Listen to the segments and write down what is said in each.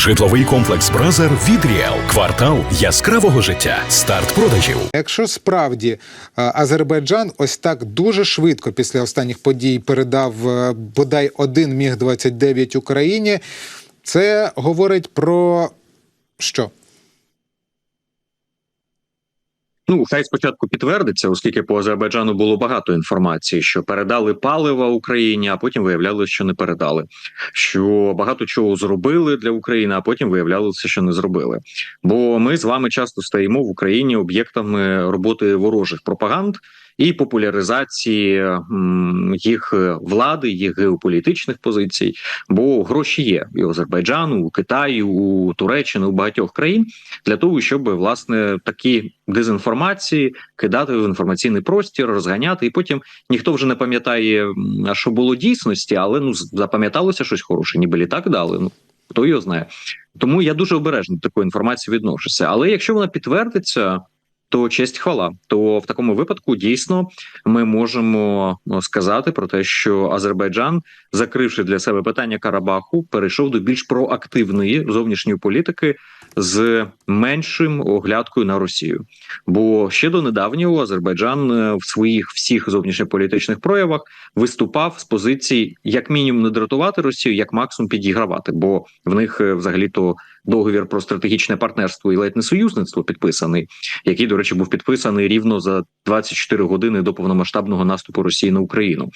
Житловий комплекс Бразер від Ріел. Квартал яскравого життя. Старт продажів. Якщо справді е, Азербайджан ось так дуже швидко після останніх подій передав е, бодай один міг 29 Україні, це говорить про що? Ну, хай спочатку підтвердиться, оскільки по Азербайджану було багато інформації, що передали паливо Україні, а потім виявлялося, що не передали. Що багато чого зробили для України, а потім виявлялося, що не зробили. Бо ми з вами часто стаємо в Україні об'єктами роботи ворожих пропаганд і популяризації їх влади, їх геополітичних позицій. Бо гроші є і у Азербайджану, у Китаю, у Туреччини, у багатьох країн для того, щоб власне такі дезінформації кидати в інформаційний простір, розганяти, і потім ніхто вже не пам'ятає, що було дійсності, але ну запам'яталося щось хороше, ніби літак дали. Ну хто його знає. Тому я дуже обережно до такої інформації відношуся. Але якщо вона підтвердиться. То честь хвала, то в такому випадку дійсно ми можемо ну, сказати про те, що Азербайджан, закривши для себе питання Карабаху, перейшов до більш проактивної зовнішньої політики з меншим оглядкою на Росію. Бо ще до недавнього Азербайджан е, в своїх всіх зовнішньополітичних проявах виступав з позиції як мінімум не дратувати Росію, як максимум підігравати. Бо в них е, взагалі то договір про стратегічне партнерство і ледь не союзництво підписаний, який, до речі, був підписаний рівно за 24 години до повномасштабного наступу Росії на Україну.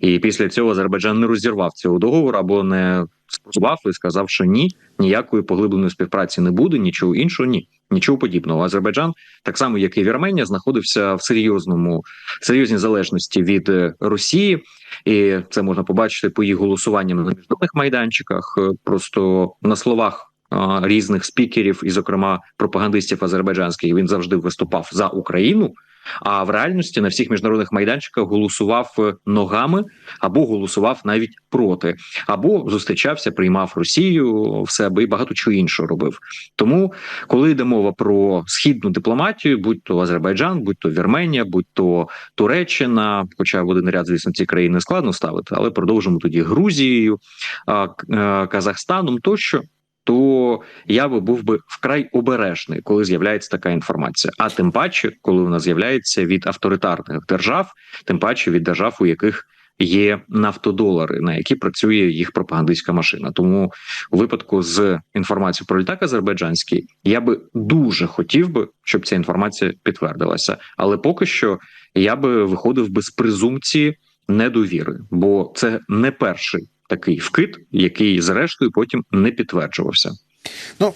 І після цього Азербайджан не розірвав цього договору або не спростував і сказав, що ні, ніякої поглибленої співпраці не буде, нічого іншого, ні. Нічого подібного. Азербайджан, так само як і Вірменія, знаходився в серйозному серйозній залежності від е, Росії, і це можна побачити по їх голосуванням на міжнародних майданчиках. Е, Просто на словах різних спікерів, і, зокрема, пропагандистів азербайджанських, він завжди виступав за Україну. А в реальності на всіх міжнародних майданчиках голосував е, ногами або голосував навіть проти, або зустрічався, приймав Росію в себе і багато чого іншого робив. Тому, коли йде мова про східну дипломатію, будь то Азербайджан, будь то Вірменія, будь то Туреччина, хоча в один ряд, звісно, ці країни складно ставити, але продовжимо тоді Грузією, е, Казахстаном тощо. То я би був би вкрай обережний, коли з'являється така інформація. А тим паче, коли вона з'являється від авторитарних держав, тим паче від держав, у яких є нафтодолари, на які працює їх пропагандистська машина. Тому у випадку з інформацією про літак азербайджанський я би дуже хотів би, щоб ця інформація підтвердилася. Але поки що я би виходив би з презумпції недовіри, бо це не перший такий вкид, який зрештою потім не підтверджувався. Ну,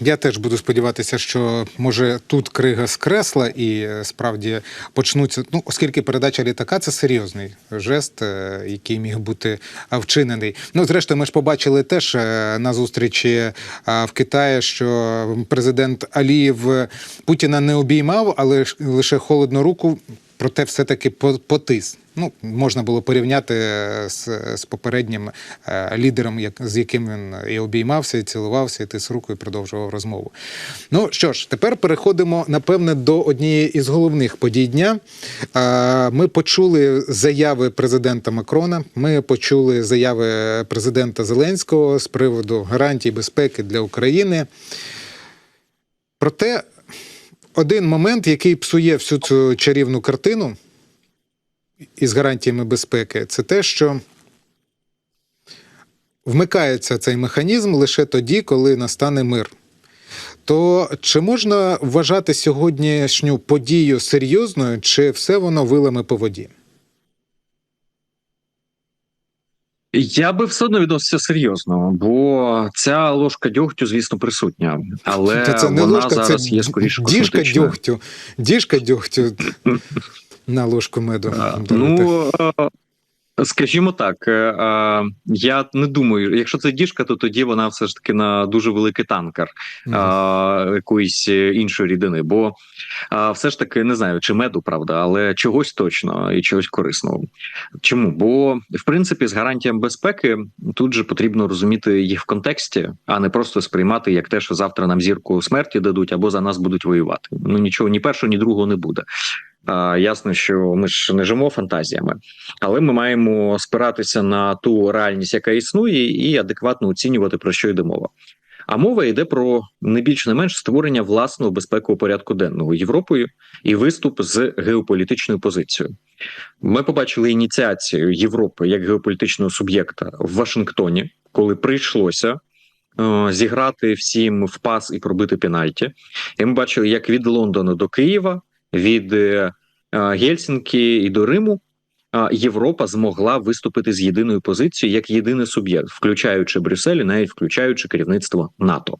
я теж буду сподіватися, що може тут крига скресла і е, справді почнуться. Ну, оскільки передача літака це серйозний жест, е, який міг бути е, вчинений. Ну, зрештою, ми ж побачили теж на зустрічі в Китаї, що президент Алієв е, Путіна не обіймав, але лише холодну руку. Проте все-таки по- потис. Ну, можна було порівняти е, з, з попереднім е, лідером, як, з яким він і обіймався, і цілувався, і тис руку, продовжував розмову. Ну що ж, тепер переходимо, напевне, до однієї із головних подій дня. Е, Ми почули заяви президента Макрона, ми почули заяви президента Зеленського з приводу гарантій безпеки для України. Проте один момент, який псує всю цю чарівну картину із гарантіями безпеки, це те, що вмикається цей механізм лише тоді, коли настане мир. То чи можна вважати сьогоднішню подію серйозною, чи все воно вилами по воді? Я би все одно відносився серйозно, бо ця ложка дьогтю, звісно, присутня, але це не вона ложка, зараз це є скоріше діжка дьогтю. Діжка дьогтю на ложку меду. А. Ну е, скажімо так, е, я не думаю, якщо це діжка, то тоді вона все ж таки на дуже великий танкер а, якоїсь е, іншої рідини. Бо все ж таки не знаю, чи меду, правда, але чогось точно і чогось корисного. Чому? Бо в принципі з гарантіям безпеки тут же потрібно розуміти їх в контексті, а не просто сприймати як те, що завтра нам зірку смерті дадуть або за нас будуть воювати. Ну нічого ні першого, ні другого не буде. Ясно, що ми ж не живемо фантазіями, але ми маємо спиратися на ту реальність, яка існує, і адекватно оцінювати про що йде мова. А мова йде про не більш не менш створення власного безпекового порядку денного Європою і виступ з геополітичною позицією. Ми побачили ініціацію Європи як геополітичного суб'єкта в Вашингтоні, коли прийшлося е, зіграти всім в пас і пробити пенальті. І ми бачили, як від Лондона до Києва, від е, е, і до Риму Європа змогла виступити з єдиною позицією як єдиний суб'єкт, включаючи Брюссель, і навіть включаючи керівництво НАТО.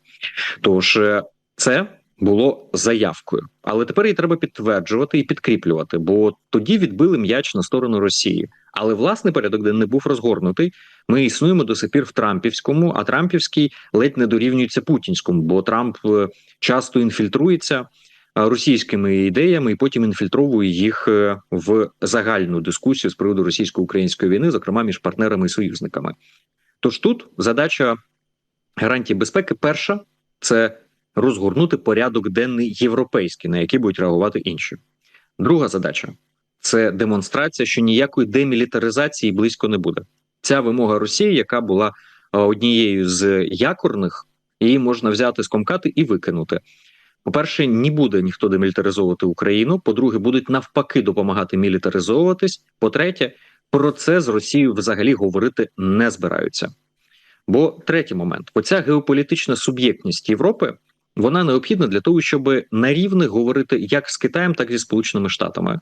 Тож е, це було заявкою, але тепер її треба підтверджувати і підкріплювати, бо тоді відбили м'яч на сторону Росії. Але власний порядок денний був розгорнутий. Ми існуємо до сих пір в Трампівському, а Трампівський ледь не дорівнюється путінському, бо Трамп часто інфільтрується російськими ідеями і потім інфільтровує їх е, в загальну дискусію з приводу російсько-української війни, зокрема між партнерами і союзниками. Тож тут задача гарантії безпеки перша це розгорнути порядок денний європейський, на який будуть реагувати інші. Друга задача це демонстрація, що ніякої демілітаризації близько не буде. Ця вимога Росії, яка була е, однією з якорних, її можна взяти, скомкати і викинути. По-перше, не буде ніхто демілітаризовувати Україну. По-друге, будуть навпаки допомагати мілітаризовуватись. По-третє, про це з Росією взагалі говорити не збираються. Бо третій момент: оця геополітична суб'єктність Європи вона необхідна для того, щоб на рівних говорити як з Китаєм, так і зі Сполученими Штатами,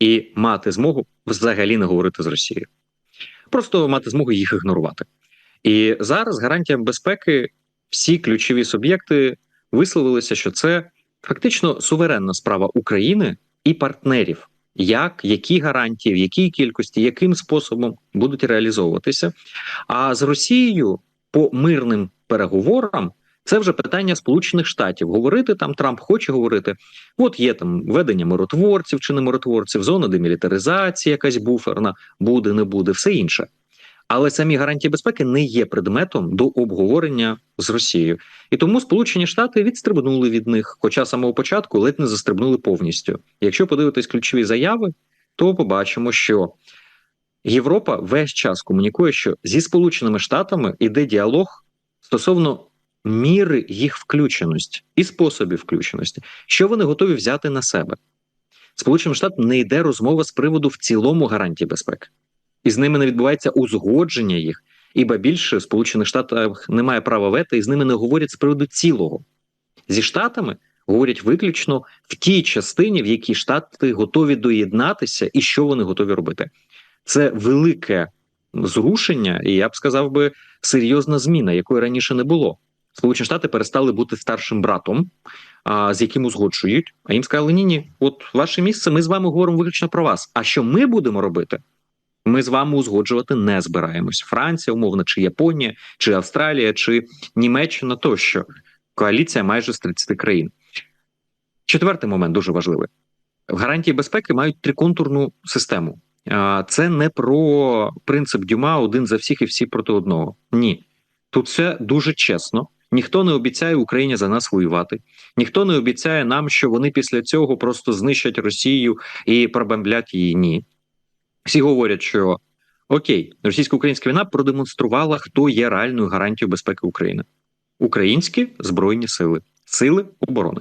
і мати змогу взагалі не говорити з Росією, просто мати змогу їх ігнорувати. І зараз гарантіям безпеки всі ключові суб'єкти висловилися, що це фактично суверенна справа України і партнерів. Як, які гарантії, в якій кількості, яким способом будуть реалізовуватися? А з Росією по мирним переговорам це вже питання Сполучених Штатів. Говорити там Трамп хоче говорити. От є там ведення миротворців чи не миротворців, зона демілітаризації, якась буферна, буде, не буде, все інше. Але самі гарантії безпеки не є предметом до обговорення з Росією, і тому Сполучені Штати відстрибнули від них, хоча самого початку ледь не застрибнули повністю. Якщо подивитись ключові заяви, то побачимо, що Європа весь час комунікує, що зі Сполученими Штатами іде діалог стосовно міри їх включеності і способів включеності, що вони готові взяти на себе. Сполученим Штатам не йде розмова з приводу в цілому гарантії безпеки, і з ними не відбувається узгодження їх. Іба більше Сполучених Штатів немає права вето, і з ними не говорять з приводу цілого. Зі штатами говорять виключно в тій частині, в якій штати готові доєднатися, і що вони готові робити. Це велике зрушення, і я б сказав би серйозна зміна, якої раніше не було. Сполучені Штати перестали бути старшим братом, а, з яким узгоджують. А їм сказали: ні, ні, от ваше місце, ми з вами говоримо виключно про вас. А що ми будемо робити? Ми з вами узгоджувати не збираємось. Франція, умовно, чи Японія, чи Австралія, чи Німеччина тощо. Коаліція майже з 30 країн. Четвертий момент дуже важливий: гарантії безпеки мають триконтурну систему. Це не про принцип Дюма один за всіх і всі проти одного. Ні. Тут все дуже чесно. Ніхто не обіцяє Україні за нас воювати, ніхто не обіцяє нам, що вони після цього просто знищать Росію і пробомблять її. Ні. Всі говорять, що окей, російсько-українська війна продемонструвала, хто є реальною гарантією безпеки України: українські збройні сили, сили оборони.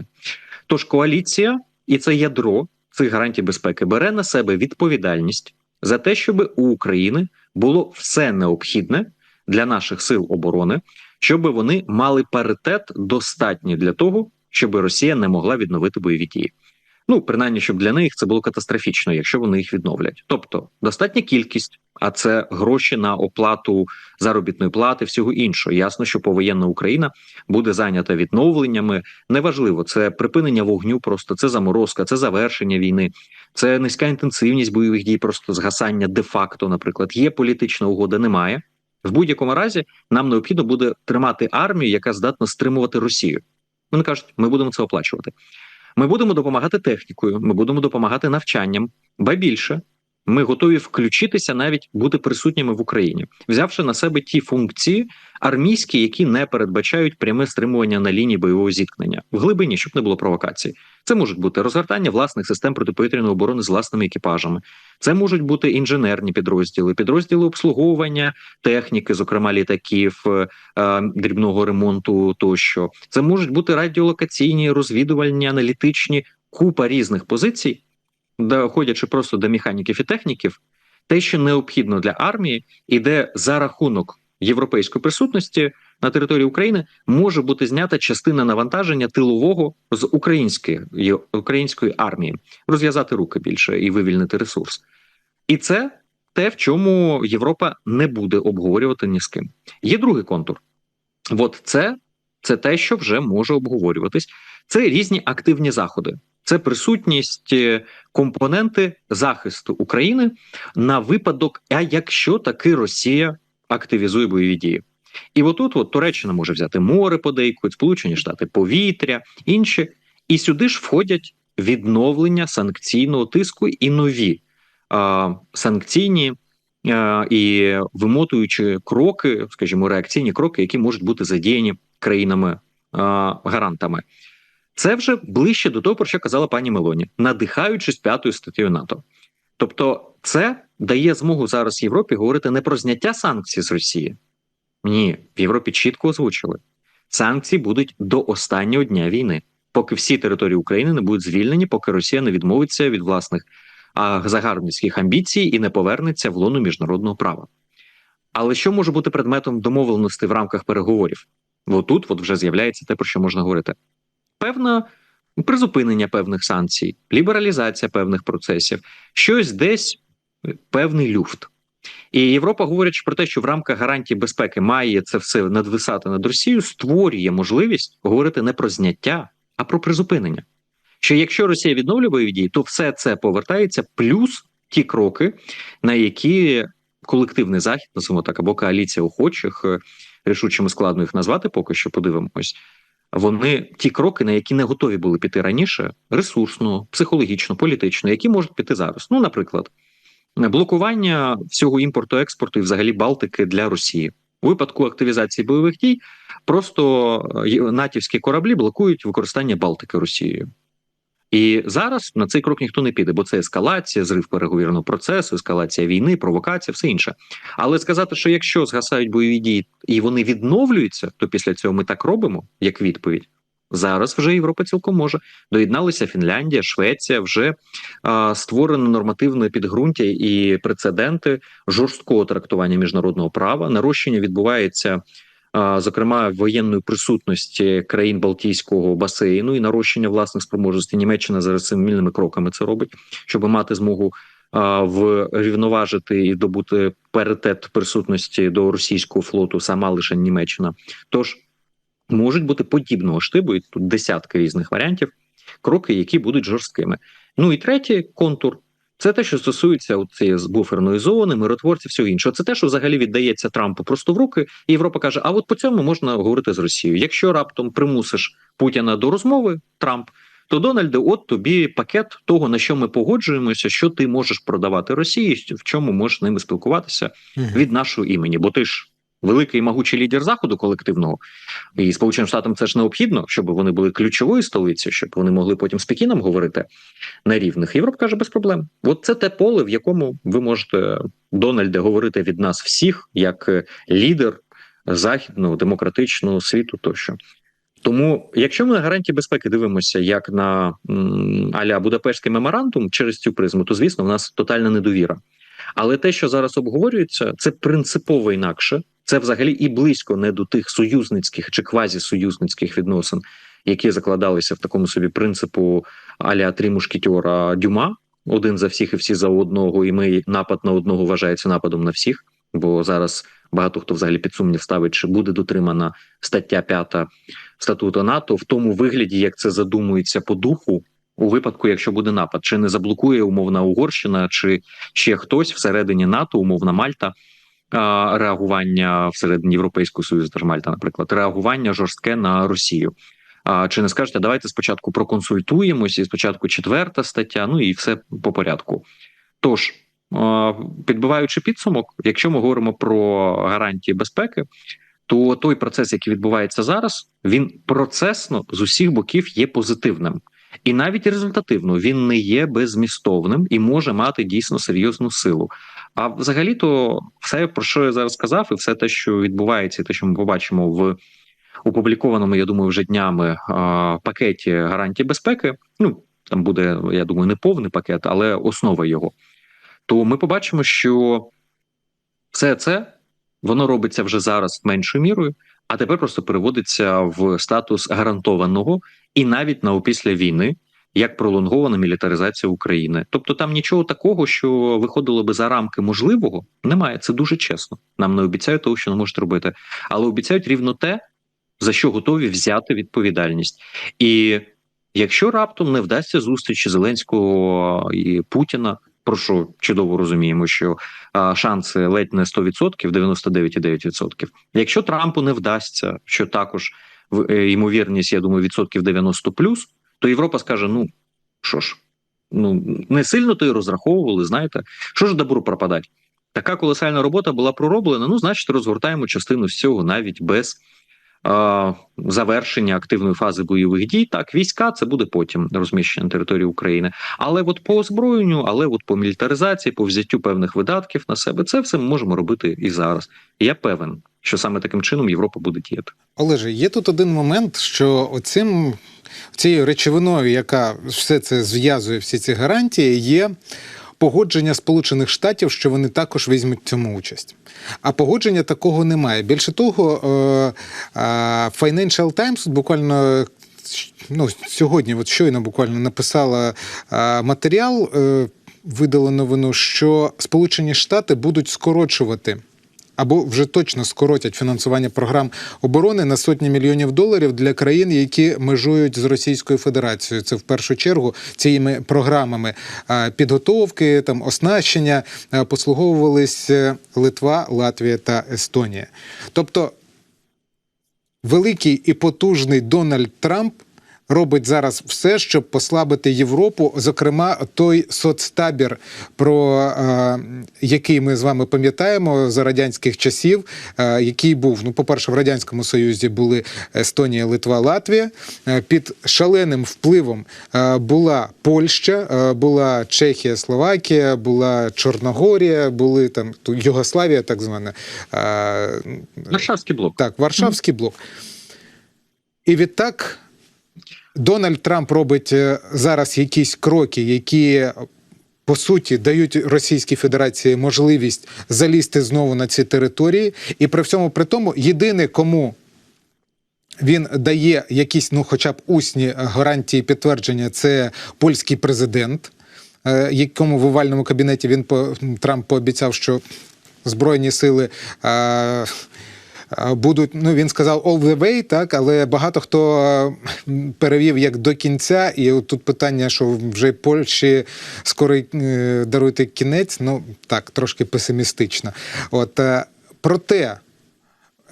Тож коаліція і це ядро цих гарантій безпеки бере на себе відповідальність за те, щоб у України було все необхідне для наших сил оборони, щоб вони мали паритет достатній для того, щоб Росія не могла відновити бойові дії. Ну, принаймні, щоб для них це було катастрофічно, якщо вони їх відновлять. Тобто достатня кількість, а це гроші на оплату заробітної плати, всього іншого. Ясно, що повоєнна Україна буде зайнята відновленнями. Неважливо, це припинення вогню, просто це заморозка, це завершення війни, це низька інтенсивність бойових дій, просто згасання де-факто, наприклад, є політична угода, немає. В будь-якому разі нам необхідно буде тримати армію, яка здатна стримувати Росію. Вони кажуть, ми будемо це оплачувати. Ми будемо допомагати технікою, ми будемо допомагати навчанням, ба більше Ми готові включитися, навіть бути присутніми в Україні, взявши на себе ті функції армійські, які не передбачають пряме стримування на лінії бойового зіткнення в глибині, щоб не було провокацій. Це можуть бути розгортання власних систем протиповітряної оборони з власними екіпажами. Це можуть бути інженерні підрозділи, підрозділи обслуговування техніки, зокрема літаків, е, е, дрібного ремонту тощо. Це можуть бути радіолокаційні, розвідувальні, аналітичні купа різних позицій, доходячи просто до механіків і техніків, те, що необхідно для армії, і де за рахунок європейської присутності на території України може бути знята частина навантаження тилового з української української армії, розв'язати руки більше і вивільнити ресурс. І це те, в чому Європа не буде обговорювати ні з ким. Є другий контур. От це, це те, що вже може обговорюватись. Це різні активні заходи. Це присутність е, компоненти захисту України на випадок, а якщо таки Росія активізує бойові дії. І отут от Туреччина може взяти море подейкують, Сполучені Штати повітря, інші. І сюди ж входять відновлення санкційного тиску і нові а, санкційні а, і вимотуючі кроки, скажімо, реакційні кроки, які можуть бути задіяні країнами а, гарантами. Це вже ближче до того, про що казала пані Мелоні, надихаючись п'ятою статтею НАТО. Тобто, це дає змогу зараз Європі говорити не про зняття санкцій з Росії. Ні, в Європі чітко озвучили. Санкції будуть до останнього дня війни, поки всі території України не будуть звільнені, поки Росія не відмовиться від власних загарбницьких амбіцій і не повернеться в лону міжнародного права. Але що може бути предметом домовленості в рамках переговорів? Отут от вже з'являється те, про що можна говорити. Певна призупинення певних санкцій, лібералізація певних процесів, щось десь е, певний люфт. І Європа, говорячи про те, що в рамках гарантії безпеки має це все надвисати над Росією, створює можливість говорити не про зняття, а про призупинення. Що якщо Росія відновлює бойові дії, то все це повертається, плюс ті кроки, на які колективний захід, називаємо так, або коаліція охочих, е, рішучими складно їх назвати, поки що подивимось. Вони ті кроки, на які не готові були піти раніше, ресурсно, психологічно, політично, які можуть піти зараз. Ну, наприклад, блокування всього імпорту, експорту і взагалі Балтики для Росії. У випадку активізації бойових дій просто е, натівські кораблі блокують використання Балтики Росією. І зараз на цей крок ніхто не піде, бо це ескалація, зрив переговірного процесу, ескалація війни, провокація, все інше. Але сказати, що якщо згасають бойові дії і вони відновлюються, то після цього ми так робимо, як відповідь. Зараз вже Європа цілком може доєдналися Фінляндія, Швеція вже а, створено нормативне підґрунтя і прецеденти жорсткого трактування міжнародного права. Нарощення відбувається, зокрема, воєнної присутності країн Балтійського басейну і нарощення власних спроможностей. Німеччина зараз семимільними кроками це робить, щоб мати змогу врівноважити і добути паритет присутності до російського флоту, сама лише Німеччина. Тож можуть бути подібного штибу, і тут десятки різних варіантів, кроки, які будуть жорсткими. Ну і третій контур це те, що стосується цієї буферної зони, миротворців, всього іншого. Це те, що взагалі віддається Трампу просто в руки, і Європа каже: а от по цьому можна говорити з Росією. Якщо раптом примусиш Путіна до розмови, Трамп. То Дональде, от тобі пакет того, на що ми погоджуємося, що ти можеш продавати Росії, в чому можеш з ними спілкуватися від нашого імені, бо ти ж великий могучий лідер заходу колективного, і сполученим штатам це ж необхідно, щоб вони були ключовою столицею, щоб вони могли потім з Пекіном говорити на рівних. Європа каже без проблем. От це те поле, в якому ви можете Дональде говорити від нас всіх як е, лідер західного демократичного світу, тощо. Тому, якщо ми на гарантії безпеки дивимося як на аля Будапештський меморандум через цю призму, то звісно, в нас тотальна недовіра. Але те, що зараз обговорюється, це принципово інакше. Це взагалі і близько не до тих союзницьких чи квазісоюзницьких відносин, які закладалися в такому собі принципу аля три мушкетера Дюма, один за всіх і всі за одного, і ми напад на одного вважається нападом на всіх. Бо зараз багато хто взагалі під сумнів ставить, чи буде дотримана стаття 5 статуту НАТО в тому вигляді, як це задумується по духу. У випадку, якщо буде напад, чи не заблокує умовна Угорщина, чи ще хтось всередині НАТО, умовна Мальта, реагування всередині Європейського Союзу, та Мальта, наприклад, реагування жорстке на Росію. А чи не скажете, давайте спочатку проконсультуємося, і спочатку четверта стаття, ну і все по порядку. Тож підбиваючи підсумок, якщо ми говоримо про гарантії безпеки, то той процес, який відбувається зараз, він процесно з усіх боків є позитивним. І навіть результативно він не є беззмістовним і може мати дійсно серйозну силу. А взагалі-то все, про що я зараз сказав, і все те, що відбувається, і те, що ми побачимо в опублікованому, я думаю, вже днями пакеті гарантій безпеки. Ну там буде, я думаю, не повний пакет, але основа його. То ми побачимо, що все це воно робиться вже зараз меншою мірою, а тепер просто переводиться в статус гарантованого і навіть на опісля війни. Як пролонгована мілітаризація України, тобто там нічого такого, що виходило би за рамки можливого, немає. Це дуже чесно. Нам не обіцяють того, що не можуть робити, але обіцяють рівно те, за що готові взяти відповідальність. І якщо раптом не вдасться зустрічі Зеленського і Путіна, про що чудово розуміємо, що а, шанси ледь не 100%, 99,9%. Якщо Трампу не вдасться, що також в- е, ймовірність, я думаю, відсотків 90 плюс, то Європа скаже: ну що ж, ну не сильно то й розраховували, знаєте, що ж добру пропадать. Така колосальна робота була пророблена. Ну, значить, розгортаємо частину з цього навіть без завершення активної фази бойових дій. Так, війська це буде потім розміщення на території України. Але от по озброєнню, але от по мілітаризації, по взяттю певних видатків на себе, це все ми можемо робити і зараз. Я певен, що саме таким чином Європа буде діяти. Олеже, є тут один момент, що оцим цією речовиною, яка все це зв'язує, всі ці гарантії, є. Погодження Сполучених Штатів, що вони також візьмуть в цьому участь. А погодження такого немає. Більше того, е, е, Financial Times буквально ну, сьогодні, от щойно буквально написала е, матеріал, видала новину, що Сполучені Штати будуть скорочувати або вже точно скоротять фінансування програм оборони на сотні мільйонів доларів для країн, які межують з Російською Федерацією. Це в першу чергу цими програмами підготовки, там оснащення послуговувались е, Литва, Латвія та Естонія. Тобто великий і потужний Дональд Трамп робить зараз все, щоб послабити Європу, зокрема, той соцтабір, про е, який ми з вами пам'ятаємо за радянських часів, е, який був ну, по-перше, в радянському союзі були Естонія, Литва, Латвія. Е, під шаленим впливом е, була Польща, е, була Чехія, Словакія, була Чорногорія, були там ту- Югославія, так звана. Е, Варшавський блок. так, Варшавський блок. І відтак Дональд Трамп робить е, зараз якісь кроки, які. По суті, дають Російській Федерації можливість залізти знову на ці території, і при всьому при тому, єдине, кому він дає якісь, ну, хоча б усні гарантії підтвердження, це польський президент, е, якому в овальному кабінеті він по Трамп пообіцяв, що збройні сили. Будуть, ну він сказав all the way, так, але багато хто перевів як до кінця, і тут питання, що вже Польщі скоро е, даруйте кінець, ну так, трошки песимістично. От е, проте,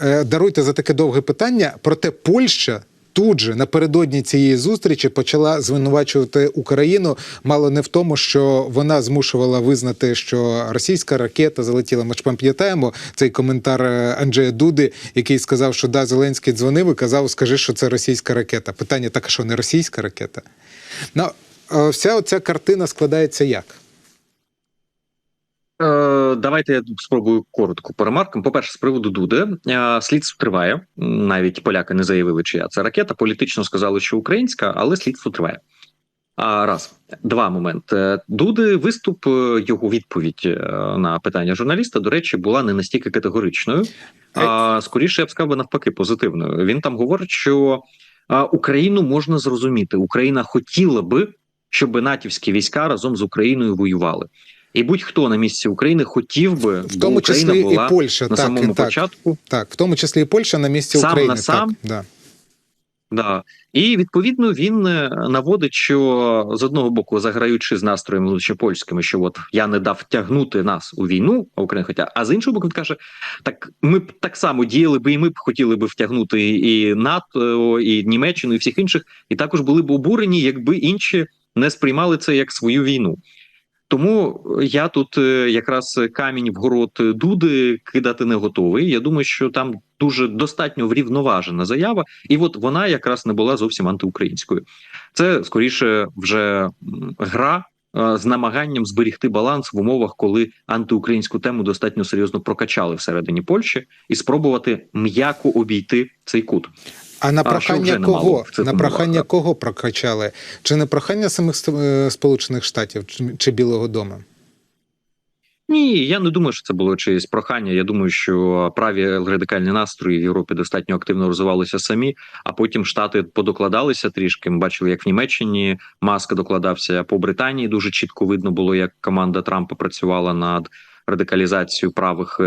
Е, Даруйте за таке довге питання. Проте Польща тут же напередодні цієї зустрічі почала звинувачувати Україну мало не в тому, що вона змушувала визнати, що російська ракета залетіла. Ми ж пам'ятаємо цей коментар е, Анджея Дуди, який сказав, що да, Зеленський дзвонив і казав, скажи, що це російська ракета. Питання так, що не російська ракета? Ну, е, вся оця картина складається як? Е, Давайте я спробую коротко по ремаркам. По-перше, з приводу Дуди е, слідство триває. Навіть поляки не заявили, чия це ракета. Політично сказали, що українська, але слідство триває. А раз два моменти. Дуди виступ е, його відповідь на питання журналіста, до речі, була не настільки категоричною, а скоріше я б сказав навпаки позитивною. Він там говорить, що Україну можна зрозуміти. Україна хотіла би, щоб натівські війська разом з Україною воювали. І будь-хто на місці України хотів би, В тому Україна числі була і Польща, на так, самому і так. початку. Так, в тому числі і Польща на місці Сам України. на сам? Так, да. Да. І відповідно він е, наводить, що з одного боку, заграючи з настроєм внутрішньопольськими, що от я не дав тягнути нас у війну, а Україна хотя, а з іншого боку, він каже: так ми б так само діяли би, і ми б хотіли би втягнути і НАТО, і Німеччину, і всіх інших, і також були б обурені, якби інші не сприймали це як свою війну. Тому я тут е, якраз камінь в город Дуди кидати не готовий. Я думаю, що там дуже достатньо врівноважена заява, і от вона якраз не була зовсім антиукраїнською. Це скоріше вже гра е, з намаганням зберігти баланс в умовах, коли антиукраїнську тему достатньо серйозно прокачали всередині Польщі, і спробувати м'яко обійти цей кут. А на прохання а кого? На прохання кого прокачали? Чи на прохання самих е, Сполучених Штатів чи Білого Дому? Ні, я не думаю, що це було чиєсь прохання. Я думаю, що праві радикальні настрої в Європі достатньо активно розвивалися самі, а потім штати подокладалися трішки. Ми бачили, як в Німеччині Маск докладався по Британії. Дуже чітко видно було, як команда Трампа працювала над радикалізацією правих.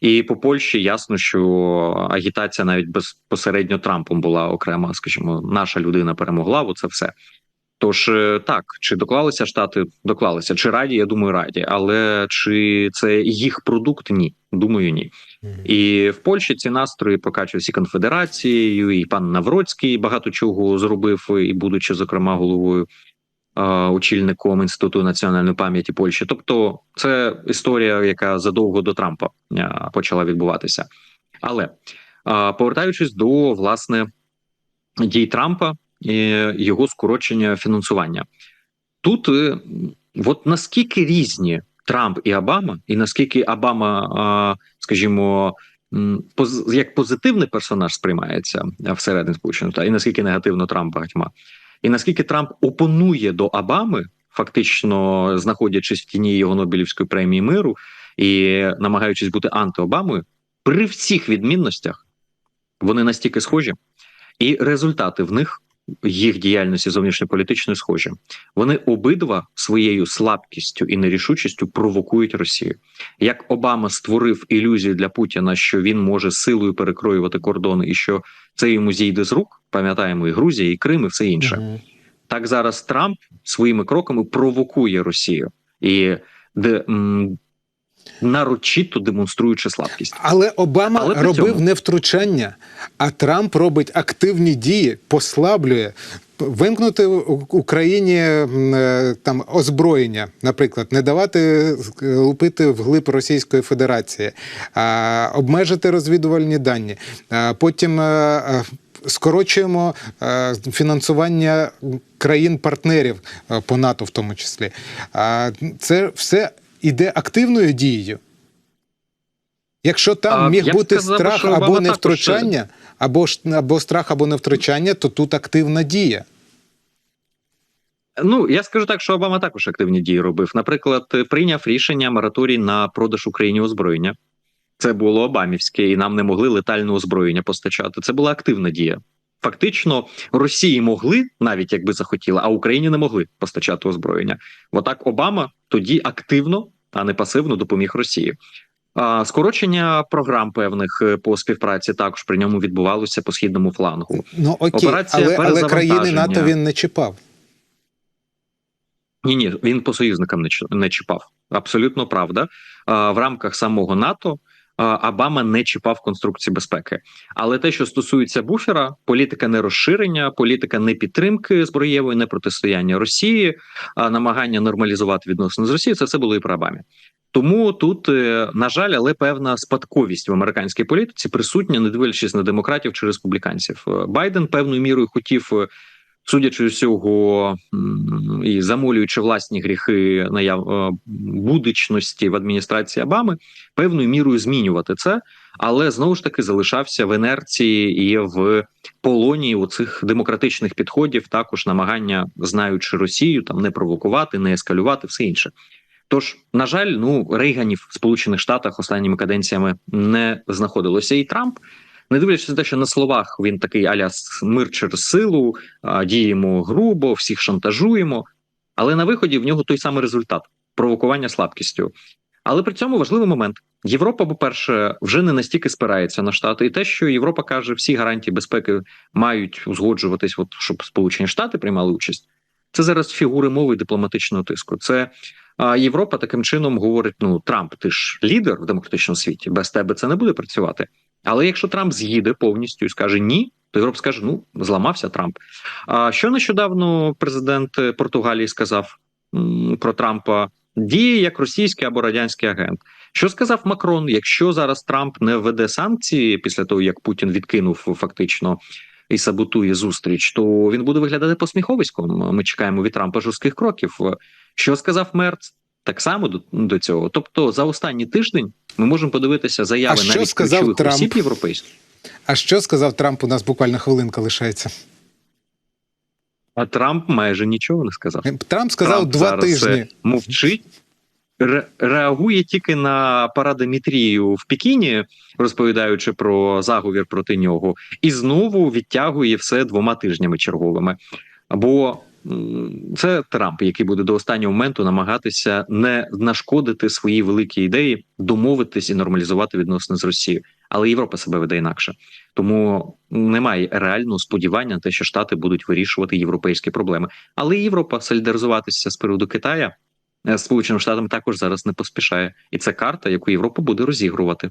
І по Польщі ясно, що агітація навіть безпосередньо Трампом була окрема. Скажімо, наша людина перемогла. Оце все. Тож е, так, чи доклалися штати? Доклалися. Чи раді? Я думаю, раді. Але чи це їх продукт? Ні. Думаю, ні. І в Польщі ці настрої прокачувалися і конфедерацією, і пан Навроцький багато чого зробив, і будучи зокрема головою е, очільником інституту національної пам'яті Польщі. Тобто, це історія, яка задовго до Трампа почала відбуватися. Але е, повертаючись до власне дій Трампа його скорочення фінансування, тут е, от наскільки різні Трамп і Обама, і наскільки Обама, скажімо, як позитивний персонаж сприймається е, всередині Сполучених Штатів, і наскільки негативно Трамп багатьма, і наскільки Трамп опонує до Обами, фактично знаходячись в тіні його Нобелівської премії миру і намагаючись бути анти-Обамою, при всіх відмінностях вони настільки схожі, і результати в них їх діяльності зовнішньополітичної схожі. Вони обидва своєю слабкістю і нерішучістю провокують Росію. Як Обама створив ілюзію для Путіна, що він може силою перекроювати кордони, і що це йому зійде з рук. Пам'ятаємо і Грузія, і Крим, і все інше. Мгм. Так зараз Трамп своїми кроками провокує Росію і де нарочито демонструючи слабкість. Але Обама Але робив цьому- не втручання, а Трамп робить активні дії, послаблює. Вимкнути Україні е, там озброєння, наприклад, не давати е, лупити вглиб Російської Федерації, обмежити розвідувальні дані. Потім е, скорочуємо фінансування країн-партнерів по НАТО, в тому числі. Це все іде активною дією. Якщо там А, міг бути сказав, страх або невтручання, або або страх, або невтручання, то тут активна дія. Ну я скажу так, що Обама також активні дії робив. Наприклад, прийняв рішення мораторій на продаж Україні озброєння. Це було Обамівське, і нам не могли летальне озброєння постачати. Це була активна дія. Фактично, Росії могли, навіть якби захотіли, а Україні не могли постачати озброєння. Отак Обама тоді активно, а не пасивно допоміг Росії. Скорочення програм певних е, по співпраці також при ньому відбувалося по східному флангу. Ну окей, Операція але, але країни. НАТО він не чіпав. Ні, ні, він по союзникам не чіпав. Абсолютно правда. В рамках самого НАТО Обама не чіпав конструкції безпеки. Але те, що стосується буфера, політика не розширення, політика не підтримки зброєвої, не протистояння Росії, намагання нормалізувати відносини з Росією, це все було і при Обамі. Тому тут, е, на жаль, але певна спадковість в американській політиці присутня, не дивлячись на демократів чи республіканців. Е, Байден певною мірою хотів. Судячи з усього і замолюючи власні гріхи наяв е, будучності в адміністрації Обами, певною мірою змінювати це, але знову ж таки залишався в інерції і в полоні у цих демократичних підходів, також намагання, знаючи Росію, там не провокувати, не ескалювати, все інше. Тож, на жаль, ну Рейганів в Сполучених Штатах останніми каденціями не знаходилося, і Трамп. Не дивлячись на те, що на словах він такий аля мир через силу, діємо грубо, всіх шантажуємо. Але на виході в нього той самий результат провокування слабкістю. Але при цьому важливий момент: Європа, по-перше, вже не настільки спирається на штати, і те, що Європа каже, всі гарантії безпеки мають узгоджуватись, от щоб Сполучені Штати приймали участь. Це зараз фігури мови дипломатичного тиску. Це а, Європа таким чином говорить: ну Трамп, ти ж лідер в демократичному світі, без тебе це не буде працювати. Але якщо Трамп з'їде повністю і скаже ні, то Європа скаже: ну зламався Трамп. А що нещодавно президент Португалії сказав про Трампа? діє як російський або радянський агент. Що сказав Макрон? Якщо зараз Трамп не введе санкції після того, як Путін відкинув фактично і саботує зустріч, то він буде виглядати посміховиськом. Ми чекаємо від Трампа жорстких кроків. Що сказав Мерц? Так само до, до цього. Тобто, за останній тиждень ми можемо подивитися заяви А навіть ключових Трамп? осіб європейських. А що сказав Трамп? У нас буквально хвилинка лишається. А Трамп майже нічого не сказав. Трамп сказав Трамп два зараз, тижні. е, Мовчить. ре- Реагує тільки на парадометрію в Пекіні, розповідаючи про заговір проти нього, і знову відтягує все двома тижнями черговими. Бо це Трамп, який буде до останнього моменту намагатися не нашкодити своїй великій ідеї, домовитись і нормалізувати відносини з Росією. Але Європа себе веде інакше, тому немає реального сподівання на те, що Штати будуть вирішувати європейські проблеми. Але Європа солідаризуватися з приводу Китая е, Сполученим Штатам також зараз не поспішає, і це карта, яку Європа буде розігрувати.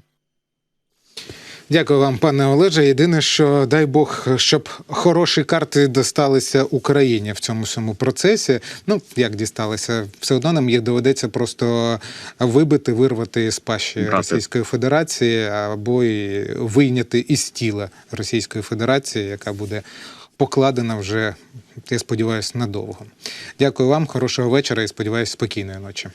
Дякую вам, пане Олеже. Єдине, що дай Бог, щоб хороші карти досталися Україні в цьому всьому процесі. Ну як дісталися, все одно нам їх доведеться просто вибити, вирвати з пащі Брати. Російської Федерації або і вийняти із тіла Російської Федерації, яка буде покладена вже, я сподіваюся, надовго. Дякую вам, хорошого вечора і сподіваюся, спокійної ночі.